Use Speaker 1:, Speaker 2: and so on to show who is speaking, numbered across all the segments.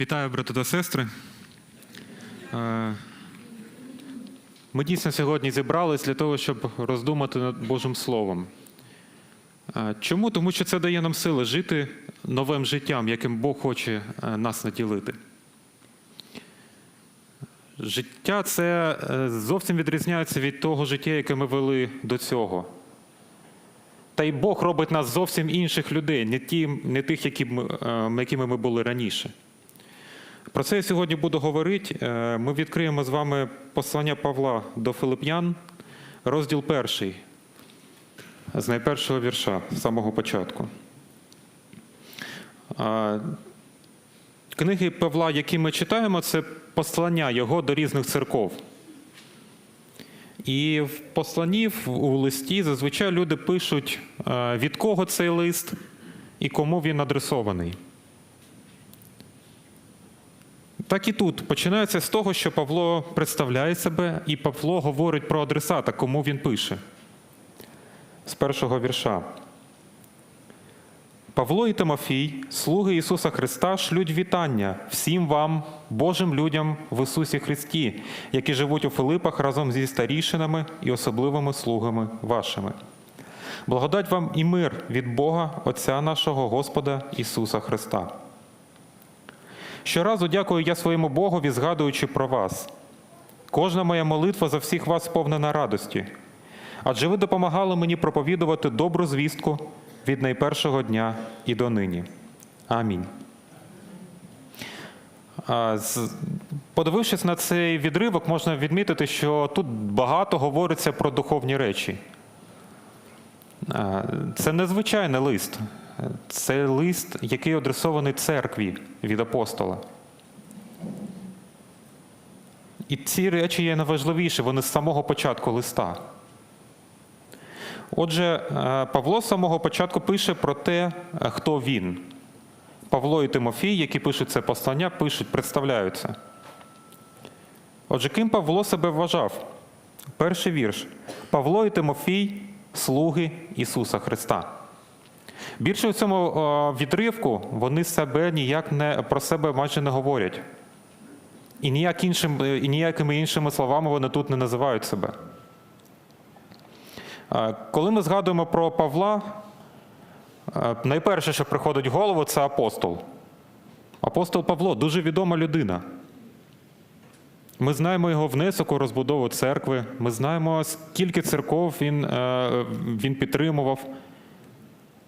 Speaker 1: Вітаю, брати та сестри. Е, Ми дійсно сьогодні зібрались для того, щоб роздумати над Божим Словом. Е, Чому? Тому що це дає нам сили жити новим життям, яким Бог хоче е, нас наділити. Життя це зовсім відрізняється від того життя, яке ми вели до цього. Та й Бог робить нас зовсім інших людей, не, ті, не тих, які якими ми були раніше. Про це я сьогодні буду говорити. Е, Ми відкриємо з вами послання Павла до Филип'ян, розділ перший, з найпершого вірша, з самого початку. Книги Павла, які ми читаємо, це послання його до різних церков. І в посланні, у листі зазвичай люди пишуть, е, від кого цей лист і кому він адресований. Так і тут починається з того, що Павло представляє себе, і Павло говорить про адресата, кому він пише. З першого вірша. Павло і Тимофій, слуги Ісуса Христа, шлють вітання всім вам, Божим людям в Ісусі Христі, які живуть у Филипах разом зі старішинами і особливими слугами вашими. Благодать вам і мир від Бога, Отця нашого Господа Ісуса Христа. Щоразу дякую я своєму Богові, згадуючи про вас. Кожна моя молитва за всіх вас сповнена радості, адже ви допомагали мені проповідувати добру звістку від найпершого дня і до нині. Амінь. Подивившись на цей відривок, можна відмітити, що тут багато говориться про духовні речі. Це незвичайний лист. Це лист, який адресований церкві від апостола. І ці речі є найважливіші, вони з самого початку листа. Отже, е, Павло з самого початку пише про те, е, хто він. Павло і Тимофій, які пишуть це послання, пишуть, представляються. Отже, ким Павло себе вважав? Перший вірш. Павло і Тимофій слуги Ісуса Христа. Більше в цьому е, відривку вони себе ніяк не про себе майже не говорять. І, ніяк іншим, е, і ніякими іншими словами вони тут не називають себе. Е, Коли ми згадуємо про Павла, найперше, що приходить в голову, це апостол. Апостол Павло дуже відома людина. Ми знаємо його внесок у розбудову церкви, ми знаємо, скільки церков він, він підтримував,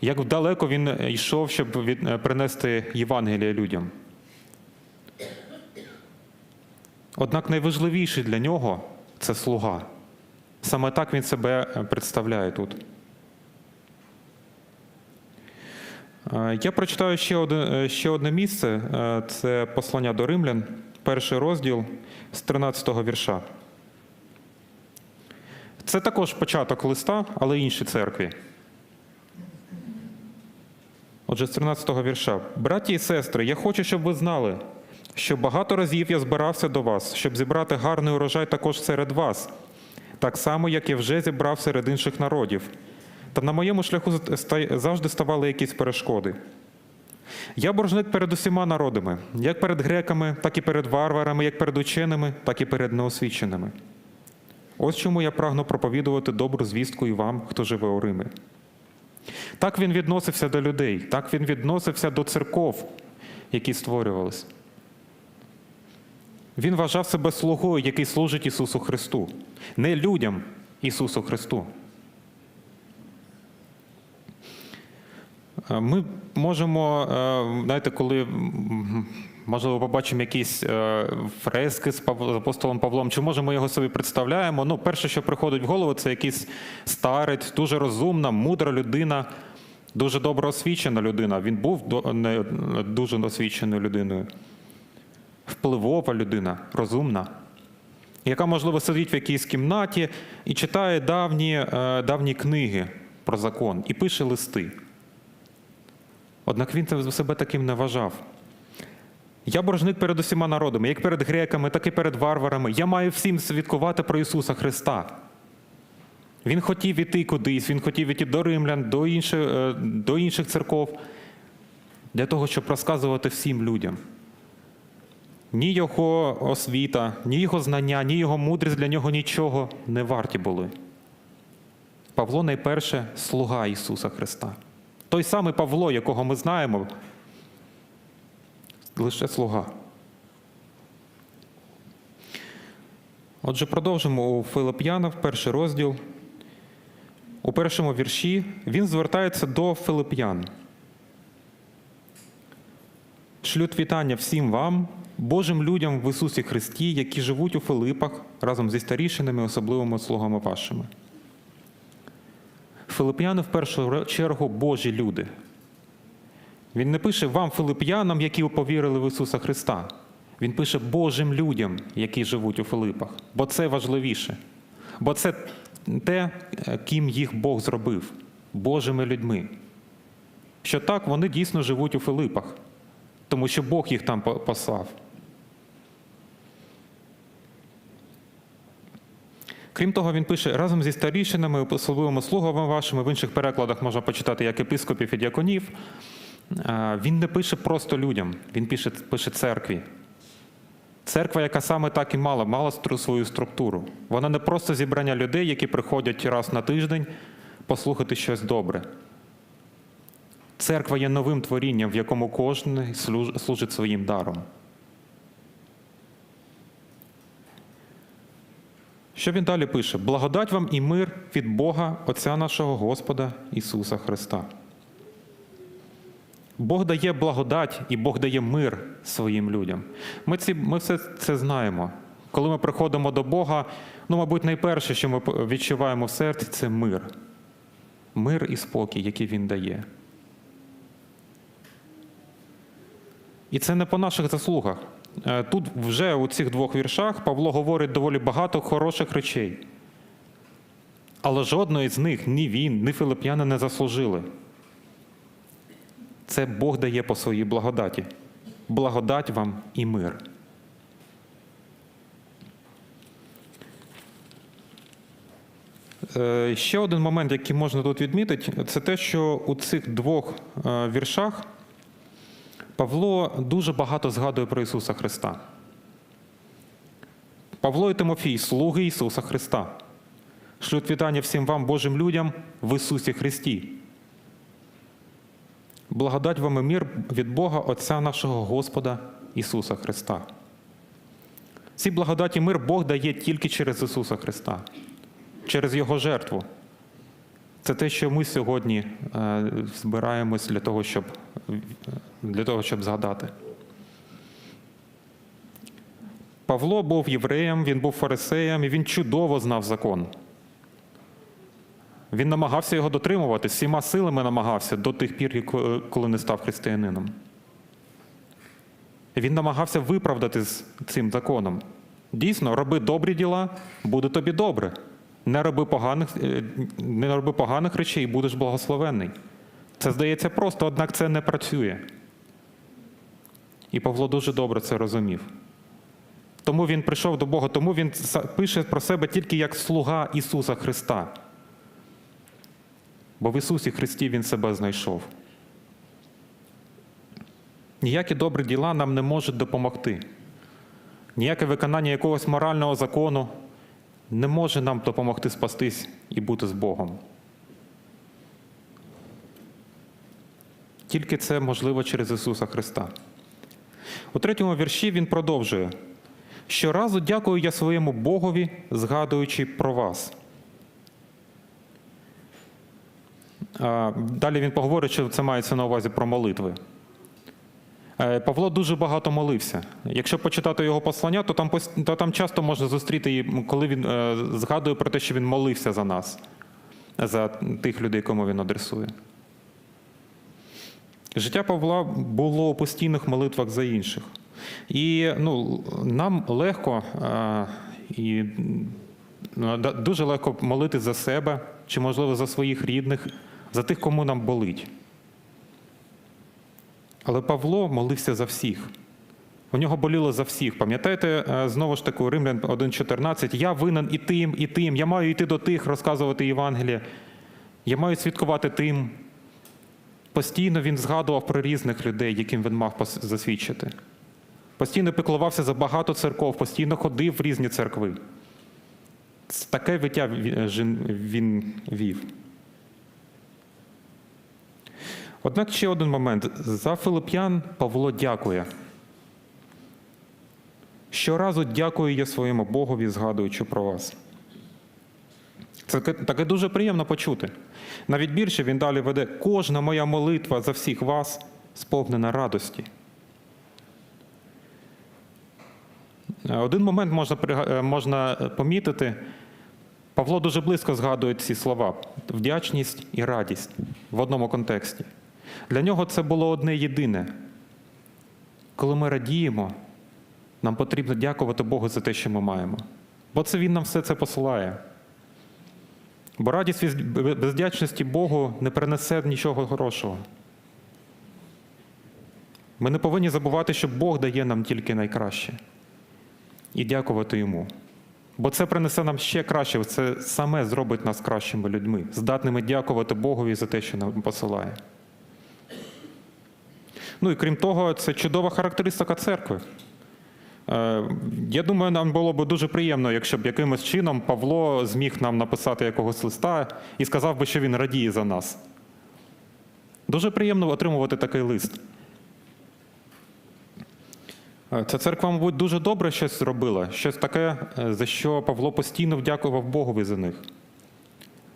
Speaker 1: як далеко він йшов, щоб від- е, принести Євангеліє людям. Однак найважливіший для нього це слуга. Саме так він себе е, представляє тут. Е, Я прочитаю ще одне, ще одне місце. Це послання до римлян, перший розділ з 13 го вірша. Це також початок листа, але іншій церкві. Отже, з 13 вірша. Браті і сестри, я хочу, щоб ви знали, що багато разів я збирався до вас, щоб зібрати гарний урожай також серед вас, так само, як я вже зібрав серед інших народів. Та на моєму шляху завжди ставали якісь перешкоди. Я боржник перед усіма народами, як перед греками, так і перед варварами, як перед ученими, так і перед неосвіченими. Ось чому я прагну проповідувати добру звістку і вам, хто живе у Римі. Так він відносився до людей, так він відносився до церков, які створювались. Він вважав себе слугою, який служить Ісусу Христу, не людям Ісусу Христу. Е, Ми можемо, е, знаєте, коли можливо побачимо якісь е, фрески з апостолом Павлом, чи може ми його собі представляємо? Ну, перше, що приходить в голову, це якийсь старець, дуже розумна, мудра людина, дуже добре освічена людина. Він був дуже освіченою людиною. Впливова людина, розумна, яка, можливо, сидить в якійсь кімнаті і читає давні, е, давні книги про закон і пише листи. Однак він себе таким не вважав. Я боржник перед усіма народами, як перед греками, так і перед варварами. Я маю всім свідкувати про Ісуса Христа. Він хотів іти кудись, він хотів іти до римлян, до інших, е, до інших церков, для того, щоб розказувати всім людям. ні його освіта, ні його знання, ні його мудрість для нього нічого не варті були. Павло найперше слуга Ісуса Христа. Той самий Павло, якого ми знаємо, лише слуга. Отже, продовжимо у Филип'яна, перший розділ. У першому вірші він звертається до Филип'ян. Шлють вітання всім вам, Божим людям в Ісусі Христі, які живуть у Филипах разом зі старішинами, особливими слугами вашими. Филип'яни в першу чергу Божі люди. Він не пише вам, филип'янам, які повірили в Ісуса Христа. Він пише Божим людям, які живуть у Филипах. Бо це важливіше. Бо це те, ким їх Бог зробив Божими людьми. Що так, вони дійсно живуть у Филипах, тому що Бог їх там послав. Крім того, він пише разом зі старішинами, особливими слугами вашими, в інших перекладах можна почитати як епископів і діаконів. Е, Він не пише просто людям, він пише, пише церкві. Церква, яка саме так і мала, мала свою структуру. Вона не просто зібрання людей, які приходять раз на тиждень послухати щось добре. Церква є новим творінням, в якому кожен служить своїм даром. Що він далі пише? Благодать вам і мир від Бога, Отця нашого Господа Ісуса Христа. Бог дає благодать і Бог дає мир своїм людям. Ми, ці, ми все це знаємо. Коли ми приходимо до Бога, ну, мабуть, найперше, що ми відчуваємо в серці, це мир. Мир і спокій, який Він дає. І це не по наших заслугах. Е, Тут вже у цих двох віршах Павло говорить доволі багато хороших речей. Але жодної з них ні він, ні филип'яни не заслужили. Це Бог дає по своїй благодаті. Благодать вам і мир. Е, Ще один момент, який можна тут відмітити, це те, що у цих двох е, віршах Павло дуже багато згадує про Ісуса Христа. Павло і Тимофій слуги Ісуса Христа. Шлють вітання всім вам, Божим людям, в Ісусі Христі. Благодать вам і мир від Бога, Отця нашого Господа Ісуса Христа. Ці благодаті мир Бог дає тільки через Ісуса Христа, через Його жертву. Це те, що ми сьогодні е, збираємось для того, щоб, для того, щоб згадати. Павло був євреєм, він був фарисеєм, і він чудово знав закон. Він намагався його дотримувати, всіма силами намагався до тих пір, коли не став християнином. Він намагався виправдати з цим законом. Дійсно, роби добрі діла, буде тобі добре. Не роби поганих, е, не роби поганих речей, і будеш благословенний. Це здається просто, однак це не працює. І Павло дуже добре це розумів. Тому він прийшов до Бога, тому він пише про себе тільки як слуга Ісуса Христа. Бо в Ісусі Христі Він себе знайшов. Ніякі добрі діла нам не можуть допомогти. Ніяке виконання якогось морального закону не може нам допомогти спастись і бути з Богом. Тільки це можливо через Ісуса Христа. У третьому вірші він продовжує: щоразу дякую я своєму Богові, згадуючи про вас. Далі він поговорить, що це мається на увазі про молитви. Е, Павло дуже багато молився. Якщо почитати його послання, то там, то там часто можна зустріти, коли він е, згадує про те, що він молився за нас, за тих людей, кому він адресує. Життя Павла було у постійних молитвах за інших. І ну, нам легко е, і дуже легко молити за себе, чи, можливо, за своїх рідних, за тих, кому нам болить. Але Павло молився за всіх. У нього боліло за всіх. Пам'ятаєте, е, знову ж таки, Римлян 1.14, я винен і тим, і тим, я маю йти до тих, розказувати Євангеліє, я маю свідкувати тим. Постійно він згадував про різних людей, яким він мав засвідчити. постійно піклувався за багато церков, постійно ходив в різні церкви. Таке виття він вів. Однак ще один момент. За Филип'ян Павло дякує. Щоразу дякую я своєму Богові, згадуючи про вас. Це таке- дуже приємно почути. Навіть більше він далі веде кожна моя молитва за всіх вас сповнена радості. Один момент можна, е, можна помітити. Павло дуже близько згадує ці слова: вдячність і радість в одному контексті. Для нього це було одне єдине. Коли ми радіємо, нам потрібно дякувати Богу за те, що ми маємо. Бо це Він нам все це посилає. Бо радість бездячності Богу не принесе нічого хорошого. Ми не повинні забувати, що Бог дає нам тільки найкраще. І дякувати йому. Бо це принесе нам ще краще, це саме зробить нас кращими людьми, здатними дякувати Богові за те, що нам посилає. Ну і крім того, це чудова характеристика церкви. Е, Я думаю, нам було б дуже приємно, якщо б якимось чином Павло зміг нам написати якогось листа і сказав би, що він радіє за нас. Дуже приємно отримувати такий лист. Е, Ця церква, мабуть, дуже добре щось зробила, щось таке, е, за що Павло постійно вдякував Богові за них.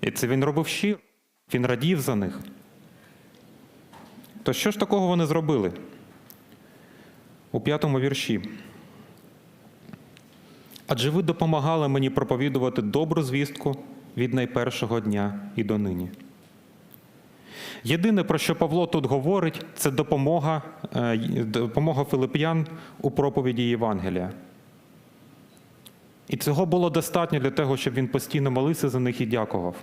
Speaker 1: І це він робив щиро, він радів за них. То що ж такого вони зробили? У п'ятому вірші. Адже ви допомагали мені проповідувати добру звістку від найпершого дня і донині. Єдине, про що Павло тут говорить, це допомога, е, допомога филип'ян у проповіді Євангелія. І цього було достатньо для того, щоб він постійно молився за них і дякував.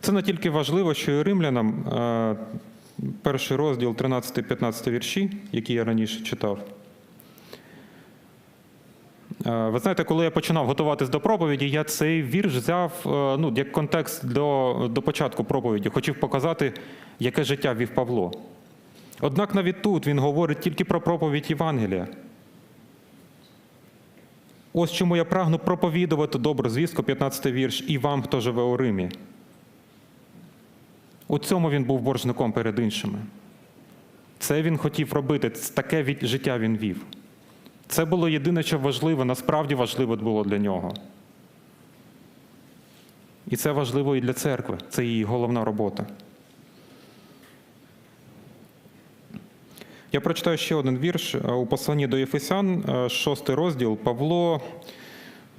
Speaker 1: Це не тільки важливо, що і римлянам, перший розділ 13-15 вірші, які я раніше читав. Ви знаєте, коли я починав готуватись до проповіді, я цей вірш взяв е, ну, як контекст до, до початку проповіді, хотів показати, яке життя вів Павло. Однак навіть тут він говорить тільки про проповідь Євангелія. Ось чому я прагну проповідувати добру звістку, 15 вірш, і вам, хто живе у Римі. У цьому він був боржником перед іншими. Це він хотів робити, таке життя він вів. Це було єдине, що важливо, насправді важливо було для нього. І це важливо і для церкви, це її головна робота. Я прочитаю ще один вірш Е, у посланні до Єфесян, е, шостий розділ. Павло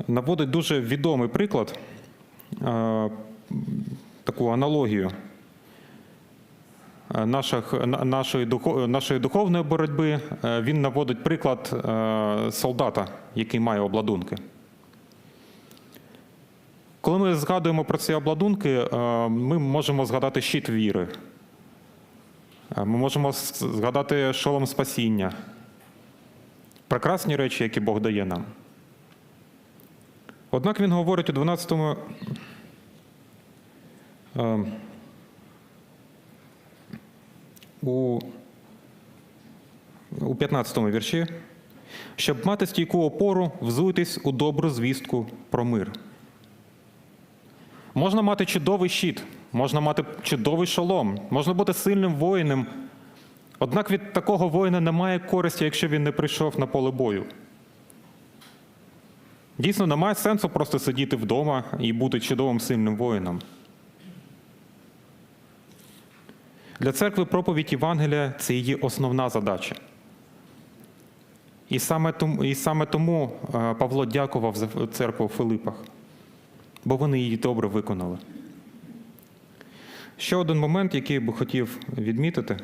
Speaker 1: наводить дуже відомий приклад, е, таку аналогію е, наших, нашої, нашої духовної боротьби. Е, Він наводить приклад е, солдата, який має обладунки. Коли ми згадуємо про ці обладунки, е, ми можемо згадати щит віри. Е, Ми можемо згадати шолом спасіння. Прекрасні речі, які Бог дає нам. Однак він говорить у 12 е, у, у 15 вірші, щоб мати стійку опору, взуйтесь у добру звістку про мир. Можна мати чудовий щит, можна мати чудовий шолом, можна бути сильним воїном. Однак від такого воїна немає користі, якщо він не прийшов на поле бою. Дійсно, немає сенсу просто сидіти вдома і бути чудовим сильним воїном. Для церкви проповідь Євангелія це її основна задача. І саме тому, і саме тому е, Павло дякував за церкву в Филипах, бо вони її добре виконали. Ще один момент, який би хотів відмітити.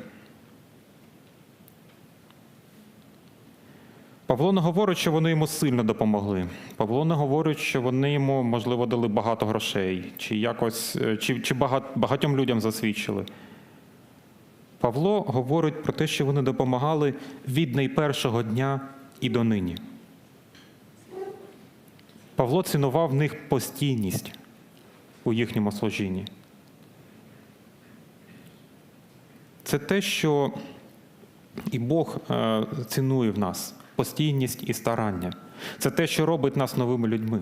Speaker 1: Павло не говорить, що вони йому сильно допомогли. Павло не говорить, що вони йому, можливо, дали багато грошей, чи якось, е, чи, чи багат, багатьом людям засвідчили. Павло говорить про те, що вони допомагали від найпершого дня і до нині. Павло цінував в них постійність у їхньому служінні. Це те, що І Бог е, цінує в нас постійність і старання. Це те, що робить нас новими людьми.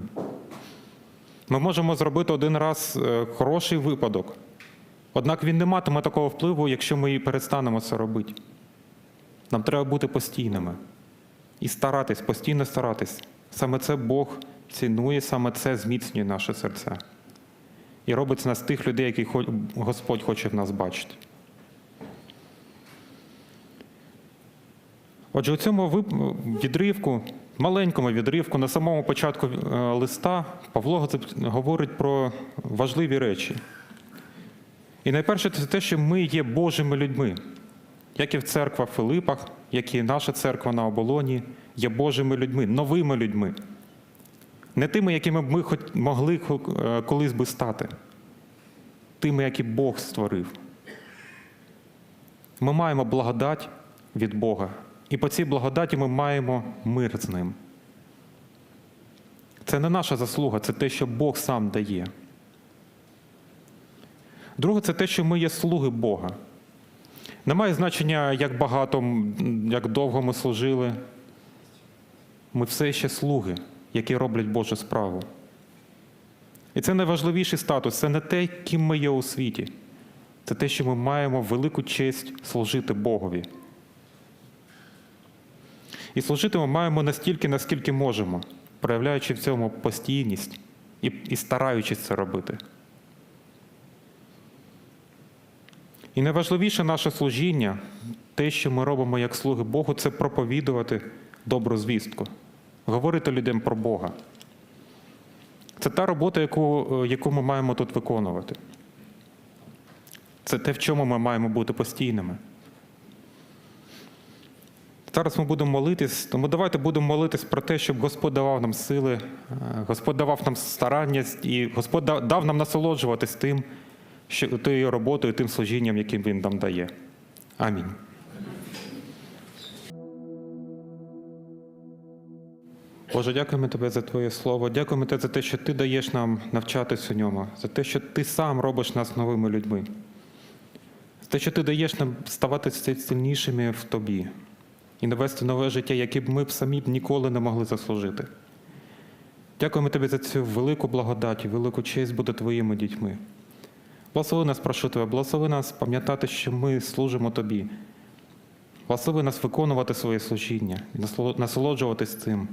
Speaker 1: Ми можемо зробити один раз е, хороший випадок, однак він не матиме такого впливу, якщо ми і перестанемо це робити. Нам треба бути постійними і старатись, постійно старатись. Саме це Бог цінує, саме це зміцнює наше серце. І робить нас тих людей, які Господь хоче в нас бачити. Отже, у цьому відривку, маленькому відривку, на самому початку е, листа Павло говорить про важливі речі. І найперше це те, що ми є Божими людьми, як і в церква в Филипах, як і наша церква на оболоні, є Божими людьми, новими людьми. Не тими, якими б ми хоч могли е, колись би стати, тими, які Бог створив. Ми маємо благодать від Бога, і по цій благодаті ми маємо мир з ним. Це не наша заслуга, це те, що Бог сам дає. Друге, це те, що ми є слуги Бога. Немає значення, як багато, як довго ми служили. Ми все ще слуги, які роблять Божу справу. І це найважливіший статус, це не те, ким ми є у світі. Це те, що ми маємо велику честь служити Богові. І служити ми маємо настільки, наскільки можемо, проявляючи в цьому постійність і, і стараючись це робити. І найважливіше наше служіння, те, що ми робимо як слуги Богу, це проповідувати добру звістку, говорити людям про Бога. Це та робота, яку, е, яку ми маємо тут виконувати. Це те, в чому ми маємо бути постійними. Зараз ми будемо молитись, тому давайте будемо молитись про те, щоб Господь давав нам сили, е, Господь давав нам старання, і Господь дав нам насолоджуватись тим, тією роботою, тим служінням, яким Він нам дає. Амінь. Боже, дякуємо Тобі за Твоє Слово. Дякуємо Тобі за те, що Ти даєш нам навчатись у ньому, за те, що Ти сам робиш нас новими людьми, за те, що Ти даєш нам ставати сильнішими в Тобі і навести нове життя, яке б ми б самі б ніколи не могли заслужити. Дякуємо Тобі за цю велику благодать і велику честь бути Твоїми дітьми. Благослови нас, прошу Тебе, благослови нас пам'ятати, що ми служимо Тобі. Благослови нас виконувати своє служіння насолоджуватись цим,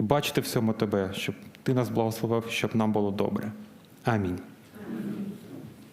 Speaker 1: і бачити всьому Тебе, щоб Ти нас благословив, щоб нам було добре. Амінь.